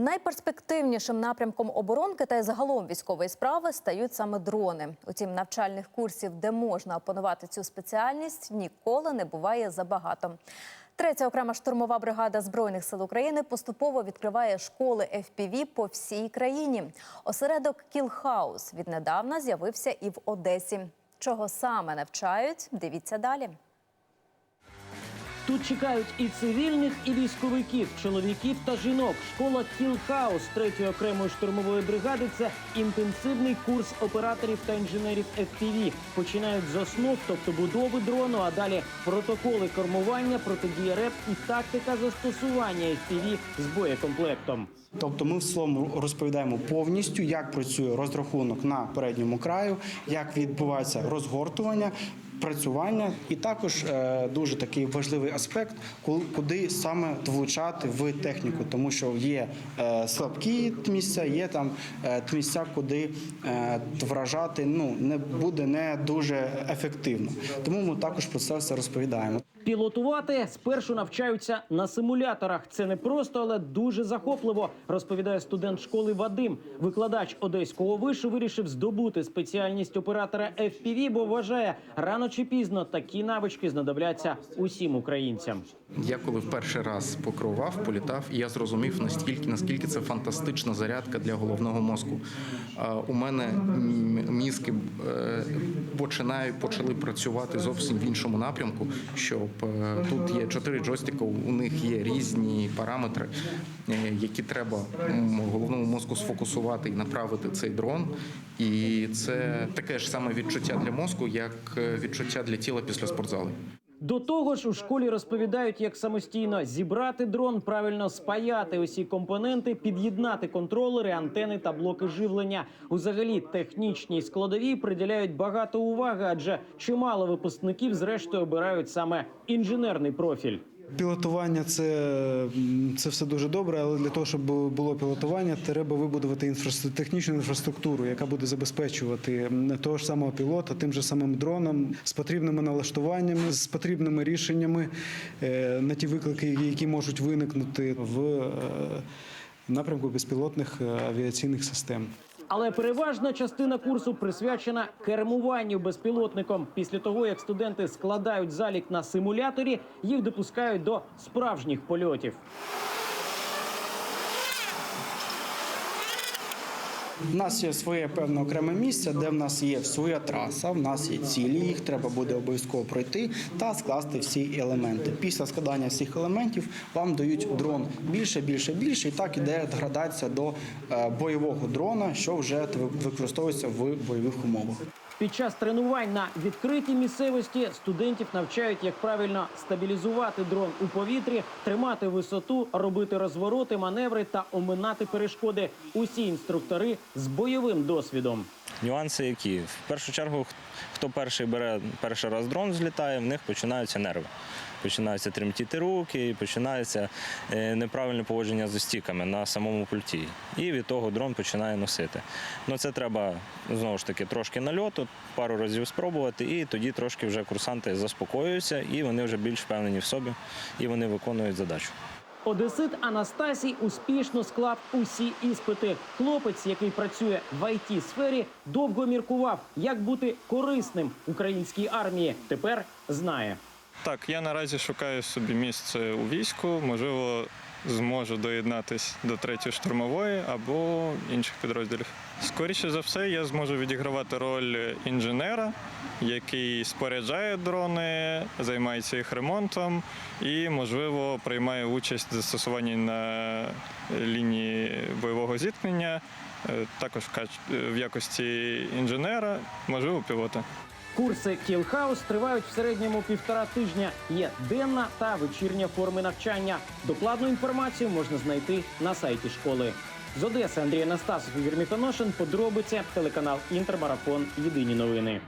Найперспективнішим напрямком оборонки та й загалом військової справи стають саме дрони. Утім, навчальних курсів, де можна опанувати цю спеціальність, ніколи не буває забагато. Третя окрема штурмова бригада збройних сил України поступово відкриває школи FPV по всій країні. Осередок Кілхаус віднедавна з'явився і в Одесі. Чого саме навчають? Дивіться далі. Тут чекають і цивільних, і військовиків, чоловіків та жінок. Школа Кілхаус третьої окремої штурмової бригади це інтенсивний курс операторів та інженерів FPV. Починають з основ, тобто будови дрону, а далі протоколи кормування, протидія РЕП і тактика застосування FPV з боєкомплектом. Тобто ми в цілому розповідаємо повністю, як працює розрахунок на передньому краю, як відбувається розгортування. Працювання і також е, дуже такий важливий аспект, куди саме влучати в техніку, тому що є е, слабкі місця, є там е, місця, куди вражати ну не буде не дуже ефективно. Тому ми також про це все розповідаємо. Пілотувати спершу навчаються на симуляторах. Це не просто, але дуже захопливо, розповідає студент школи Вадим. Викладач одеського вишу вирішив здобути спеціальність оператора FPV, бо вважає, рано чи пізно такі навички знадобляться усім українцям. Я коли в перший раз покерував, політав, я зрозумів настільки, наскільки це фантастична зарядка для головного мозку. У мене мізки е, починають почали працювати зовсім в іншому напрямку. Щоб е, тут є чотири джойстика, у них є різні параметри, е, які треба головному мозку сфокусувати і направити цей дрон. І це таке ж саме відчуття для мозку, як е, відчуття для тіла після спортзалу. До того ж, у школі розповідають, як самостійно зібрати дрон, правильно спаяти усі компоненти, під'єднати контролери, антени та блоки живлення. Узагалі, технічній складові приділяють багато уваги, адже чимало випускників зрештою обирають саме інженерний профіль. Пілотування це, це все дуже добре, але для того, щоб було пілотування, треба вибудувати інфраструк- технічну інфраструктуру, яка буде забезпечувати того ж самого пілота, тим же самим дроном, з потрібними налаштуваннями, з потрібними рішеннями е, на ті виклики, які можуть виникнути в е, напрямку безпілотних е, авіаційних систем. Але переважна частина курсу присвячена кермуванню безпілотником. Після того, як студенти складають залік на симуляторі, їх допускають до справжніх польотів. У нас є своє певне окреме місце, де в нас є своя траса, в нас є цілі, їх треба буде обов'язково пройти та скласти всі елементи. Після складання всіх елементів вам дають дрон більше, більше, більше, і так іде градація до е, бойового дрона, що вже використовується в бойових умовах. Під час тренувань на відкритій місцевості студентів навчають, як правильно стабілізувати дрон у повітрі, тримати висоту, робити розвороти, маневри та оминати перешкоди. Усі інструктори з бойовим досвідом. Нюанси які? В першу чергу, хто перший бере перший раз дрон злітає, в них починаються нерви. Починаються тремтіти руки, починається е, неправильне поводження з стіками на самому пульті. І від того дрон починає носити. Ну це треба знову ж таки трошки нальоту, пару разів спробувати, і тоді трошки вже курсанти заспокоюються, і вони вже більш впевнені в собі, і вони виконують задачу. Одесит Анастасій успішно склав усі іспити. Хлопець, який працює в it сфері, довго міркував, як бути корисним українській армії. Тепер знає. Так, я наразі шукаю собі місце у війську, можливо, зможу доєднатись до третьої штурмової або інших підрозділів. Скоріше за все, я зможу відігравати роль інженера, який споряджає дрони, займається їх ремонтом і, можливо, приймає участь в застосуванні на лінії бойового зіткнення, е, також в якості інженера, можливо, пілота. Курси Кілхаус тривають в середньому півтора тижня. Є денна та вечірня форми навчання. Докладну інформацію можна знайти на сайті школи. З Одеси Андрій Анастасов, Ігор Міхоношин. Подробиці телеканал Інтермарафон. Єдині новини.